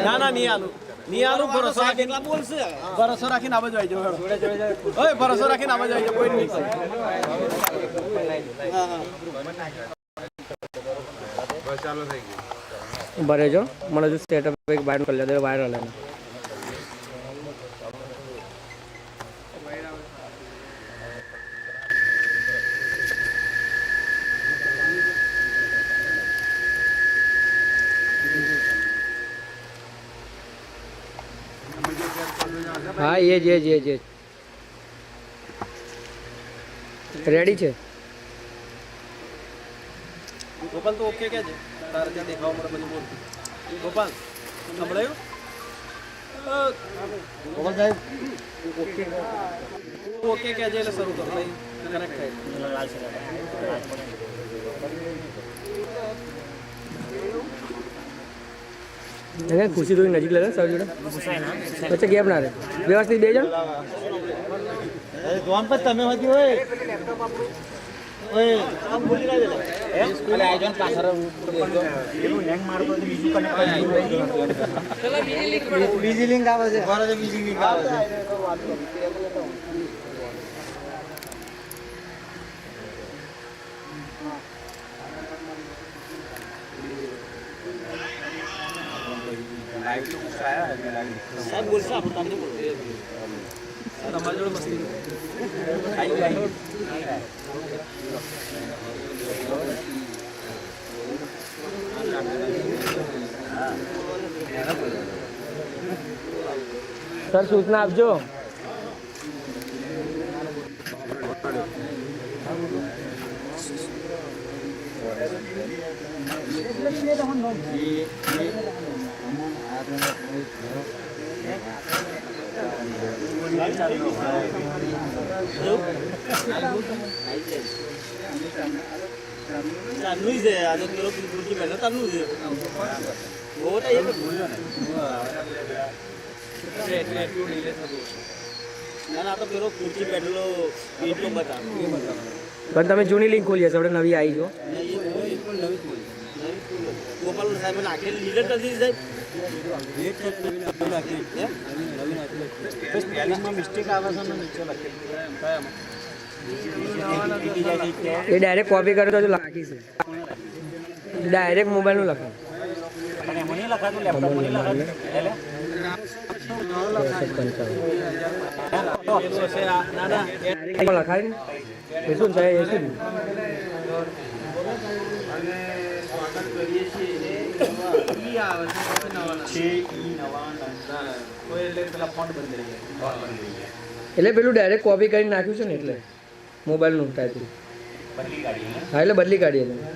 ના ના નહીં આલું નહીં આલું ભરોસો રાખીને બોલશે? ભરોસો રાખીને આ આવી જાવ હવે ભરોસો રાખીને આ આવી જાવ કોઈ નહીં હા હા ઊભા રહેજો. મને જો સેટઅપ એક વાયરલ કરી લે વાયરલ એને હા એ જ એ જ એ જ રેડી છે? ગોપાલ, તો ઓકે કે છે? તારે ત્યાં દેખાવ મળે બધું બોલ. ગોપાલ, સંભળાયું? ગોપાલ સાહેબ ઓકે ઓકે કે છે? એટલે શરૂ કરો કનેક્ટ થાય. એને ખુશી થોડી નજીક લે સર જોડે. વચ્ચે ગેપ ના રહે. વ્યવસ્થિત બે જણ? જોન પર તમે હતી હોય. ઓય આમ બોલી રહ્યા છે. એમ સ્કૂલ આયોજન પાછળ પેલું હેંગ મારતો બીજું કનેક્ટ બીજી લિંક આવે છે. બરાબર બીજી લિંક આવે છે. સાહેબ બોલશે આપણે તમને બોલશે તમારી જોડે આપજો. આ તો પેલો કૃતિ પહેલા ચાલુ છે બહુ તો એક ભૂલ્યો ને એટલે એટલે એટલું delay થતું હશે. ના ના આ તો પેલો કૃતિ બેઠેલો એટલો બતાવે એ બતાવે પણ તમે જૂની લિંક ખોલી હશે આપણે નવી આવી જો ગોપાલ સાહેબ નાખેલી લીડર નથી સાહેબ. મિસ્ટેક આવે છે ને? નીચે એ ડાયરેક્ટ કોપી કરે તો હજુ છે. ડાયરેક્ટ મોબાઈલનું ના લખાય ને? એ શું થાય? એ શું? એટલે પેલું ડાયરેક્ટ કોપી કરીને નાખ્યું છે ને એટલે મોબાઈલનું ટાઈપિંગ હા, એટલે બદલી કાઢી આપણે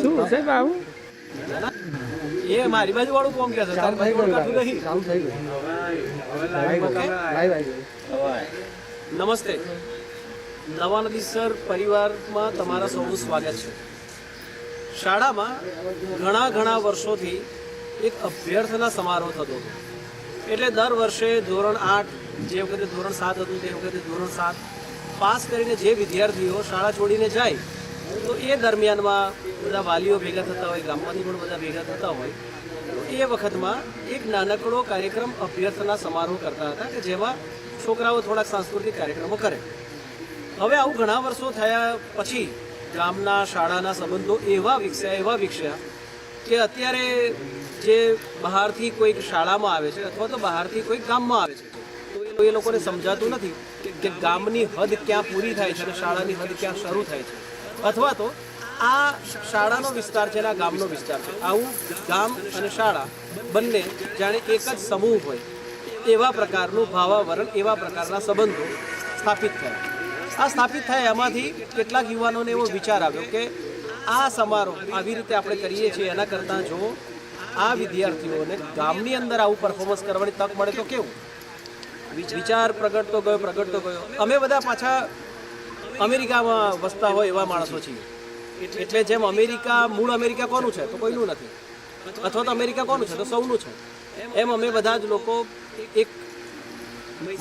શું સાહેબ આવું એ મારી બાજુ વાળું કોમ કે છે થઈ ગયું લાઈવ નમસ્તે. નવા નદીસર પરિવારમાં તમારા સૌનું સ્વાગત છે. શાળામાં ઘણા ઘણા વર્ષોથી એક અભ્યર્થના સમારોહ થતો હતો. એટલે દર વર્ષે ધોરણ આઠ જે વખતે ધોરણ સાત હતું તે વખતે ધોરણ સાત પાસ કરીને જે વિદ્યાર્થીઓ શાળા છોડીને જાય તો એ દરમિયાનમાં બધા વાલીઓ ભેગા થતા હોય, ગામમાંથી પણ બધા ભેગા થતા હોય, તો એ વખતમાં એક નાનકડો કાર્યક્રમ અભ્યર્થના સમારોહ કરતા હતા કે જેમાં છોકરાઓ થોડાક સાંસ્કૃતિક કાર્યક્રમો કરે. હવે આવું ઘણા વર્ષો થયા પછી ગામના શાળાના સંબંધો એવા વિકસ્યા એવા વિકસ્યા કે અત્યારે જે બહારથી કોઈક શાળામાં આવે છે અથવા તો બહારથી કોઈક ગામમાં આવે છે, તો એ લોકોને સમજાતું નથી કે- ગામની હદ ક્યાં પૂરી થાય છે અને શાળાની હદ ક્યાં શરૂ થાય છે. અથવા તો આ શાળાનો વિસ્તાર છે અને આ ગામનો વિસ્તાર છે. આવું ગામ અને શાળા બંને જાણે એક જ સમૂહ હોય એવા પ્રકારનું ભાવાવરણ, એવા પ્રકારના સંબંધો સ્થાપિત થયા. આ સ્થાપિત થયા એમાંથી કેટલાક યુવાનોને એવો વિચાર આવ્યો કે આ સમારોહ આવી રીતે આપણે કરીએ છીએ, એના કરતાં જો આ વિદ્યાર્થીઓને ગામની અંદર આવું પરફોર્મન્સ કરવાની તક મળે તો કેવું? વિચાર પ્રગટતો ગયો પ્રગટતો ગયો. અમે બધા પાછા અમેરિકામાં વસતા હોય એવા માણસો છીએ. એટલે જેમ અમેરિકા, મૂળ અમેરિકા કોનું છે? તો કોઈનું નથી. અથવા તો અમેરિકા કોનું છે? તો સૌનું છે. એમ અમે બધા જ લોકો એક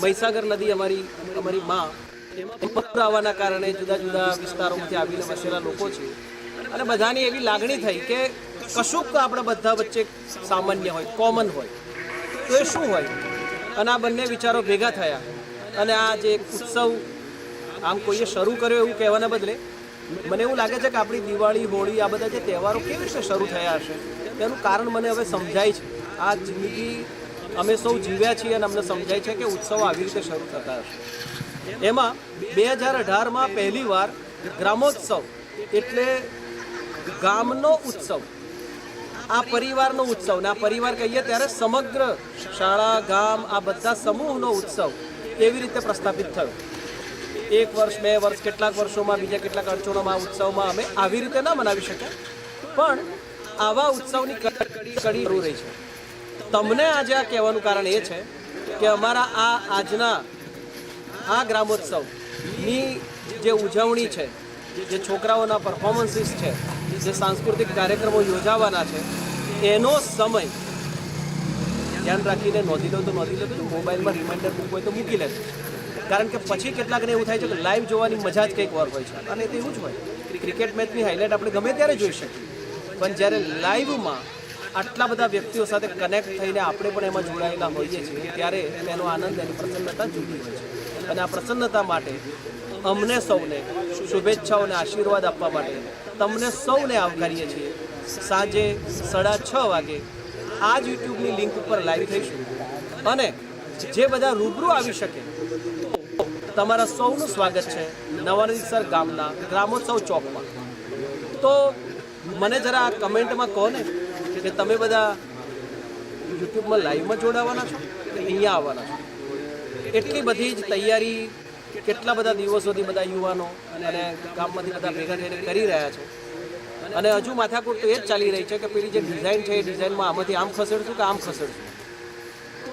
મહીસાગર નદી અમારી અમારી માં આવવાના કારણે જુદા જુદા વિસ્તારોમાંથી આવીને વસેલા લોકો છે અને બધાની એવી લાગણી થઈ કે કશુંક આપણે બધા વચ્ચે સામાન્ય હોય, કોમન હોય. તો એ શું હોય? અને આ બંને વિચારો ભેગા થયા. અને આ જે ઉત્સવ આમ કોઈએ શરૂ કર્યો એવું કહેવાના બદલે? મને એવું લાગે છે કે આપણી દિવાળી, હોળી, આ બધા જે તહેવારો કેવી રીતે શરૂ થયા હશે? તેનું કારણ મને હવે સમજાય છે. આ જિંદગી અમે સૌ જીવ્યા છીએ અને અમને સમજાય છે કે ઉત્સવ આવી રીતે શરૂ થતા હશે. એમાં બે હજાર અઢારમાં પહેલીવાર ગ્રામોત્સવ એટલે ગામનો ઉત્સવ. આ પરિવારનો ઉત્સવ ને આ પરિવાર કહીએ ત્યારે સમગ્ર શાળા, ગામ, આ બધા સમૂહનો ઉત્સવ એવી રીતે પ્રસ્થાપિત થયો? એક વર્ષ, બે વર્ષ, કેટલાક વર્ષોમાં, બીજા કેટલાક અડચણોમાં, ઉત્સવમાં અમે આવી રીતે ના મનાવી શક્યા. પણ આવા ઉત્સવની કડી કડી રહી છે. તમને આજે આ કહેવાનું કારણ એ છે કે અમારા આ આજના આ ગ્રામોત્સવની જે ઉજવણી છે, જે છોકરાઓના પરફોર્મન્સીસ છે, જે સાંસ્કૃતિક કાર્યક્રમો યોજાવાના છે, એનો સમય ધ્યાન રાખીને નોંધી લો તો નોંધી લો મોબાઈલમાં રિમાઇન્ડર મૂકવું હોય તો મૂકી લેજો. કારણ કે પછી કેટલાકને એવું થાય છે કે લાઈવ જોવાની મજા જ કંઈક વાર હોય છે. અને તે એવું જ હોય. ક્રિકેટ મેચની હાઇલાઇટ આપણે ગમે ત્યારે જોઈ શકીએ. પણ જ્યારે લાઈવમાં આટલા બધા વ્યક્તિઓ સાથે કનેક્ટ થઈને આપણે પણ એમાં જોડાયેલા હોઈએ છીએ, ત્યારે તેનો આનંદ એની પ્રસન્નતા જુદી હોય છે. અને આ પ્રસન્નતા માટે અમને સૌને શુભેચ્છાઓ અને આશીર્વાદ આપવા માટે તમને સૌને આવકારીએ છીએ. સાંજે સાડા છ વાગે આ જ યુટ્યુબની લિંક ઉપર લાઈવ થઈશું. અને જે બધા રૂબરૂ આવી શકે તમારા સૌનું સ્વાગત છે નવાનીસર ગામના ગ્રામોત્સવ ચોકમાં. તો મને જરા કમેન્ટમાં કહો ને કે તમે બધા યુટ્યુબમાં લાઈવમાં જોડાવાના છો કે અહીંયા આવવાના છો? એટલી બધી જ તૈયારી કેટલા બધા દિવસોથી બધા યુવાનો અને ગામમાંથી બધા ભેગા થઈને કરી રહ્યા છે. અને હજુ માથાકૂટ તો એ જ ચાલી રહી છે કે પેલી જે ડિઝાઇન છે એ ડિઝાઇનમાં આમાંથી આમ ખસેડશું કે આમ ખસેડશું?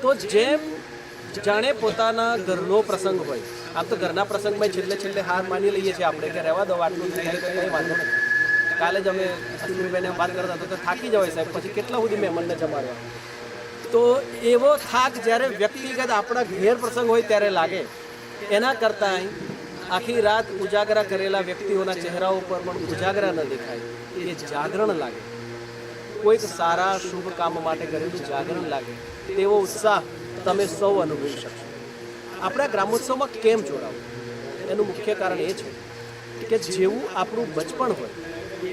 તો જેમ જાણે પોતાના ઘરનો પ્રસંગ હોય આમ તો ઘરના પ્રસંગમાં છેલ્લે છેલ્લે હાર માની લઈએ છીએ આપણે કે રહેવા દો આટલું કંઈ વાંધો નથી કાલે જ અમે અશ્વિનભાઈને વાત કરતા હતા તો થાકી જવાય સાહેબ, પછી કેટલા સુધી મહેમાનને જમાડવા? તો એવો થાક જ્યારે વ્યક્તિગત આપણા ઘેર પ્રસંગ હોય ત્યારે લાગે. એના કરતાં આખી રાત ઉજાગરા કરેલા વ્યક્તિઓના ચહેરાઓ પર પણ ઉજાગરા ન દેખાય, એ જાગરણ લાગે. કોઈક સારા, શુભ કામ માટે કરેલું જાગરણ લાગે. તેવો ઉત્સાહ તમે સૌ અનુભવી શકશો. આપણા ગ્રામોત્સવમાં કેમ જોડાવું? એનું મુખ્ય કારણ એ છે કે જેવું આપણું બચપણ હોય,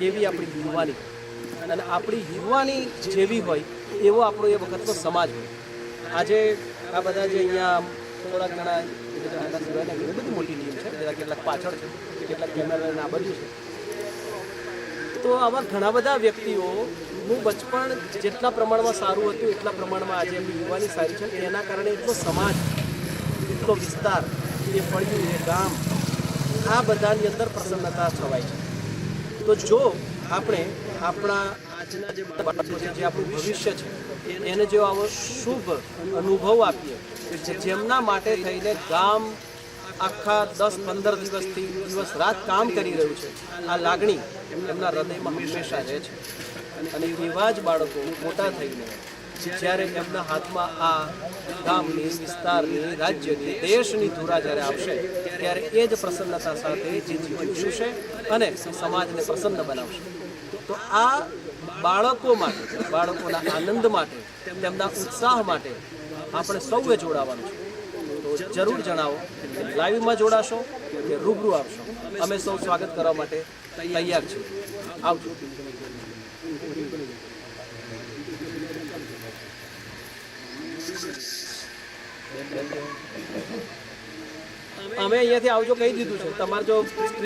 એવી આપણી યુવાની અને આપણી યુવાની જેવી હોય, એવો આપણો એ વખતનો સમાજ હોય. આજે આ બધા જે અહીંયા થોડાક ઘણા ઘણી બધી મોટી ટીમ છે કેટલાક પાછળ છે, કેટલાક કેમેરા આ બધું છે. તો આવા ઘણા બધા વ્યક્તિઓનું બચપણ જેટલા પ્રમાણમાં સારું હતું, એટલા પ્રમાણમાં આજે એમની યુવાની સારી છે એના કારણે એટલો સમાજ એટલો વિસ્તાર એ પડ્યું એ ગામ, આ બધાની અંદર પ્રસન્નતા છવાય છે. તો જો આપણે આપણા આજના જે જે આપણું ભવિષ્ય છે, એને જો આવો શુભ અનુભવ આપીએ, કે જેમના માટે થઈને ગામ આખા દસ પંદર દિવસથી દિવસ રાત કામ કરી રહ્યું છે, આ લાગણી એમના હૃદયમાં હંમેશા રહે છે. અને એવા જ બાળકો મોટા થઈને જ્યારે એમના હાથમાં આ ગામની વિસ્તારની રાજ્યની, દેશની ધુરા જ્યારે આવશે ત્યારે એ જ પ્રસન્નતા સાથે જે જીવન જીવશે અને સમાજને પ્રસન્ન બનાવશે. તો આ બાળકો માટે, બાળકોના આનંદ માટે, તેમના ઉત્સાહ માટે આપણે સૌએ જોડાવાનું છે. તો જરૂર જણાવો લાઈવમાં જોડાશો કે રૂબરૂ આવશો. અમે સૌ સ્વાગત કરવા માટે તૈયાર છીએ. આવજો. અમે અહીંયાથી આવજો કહી દીધું છે. તમારે જો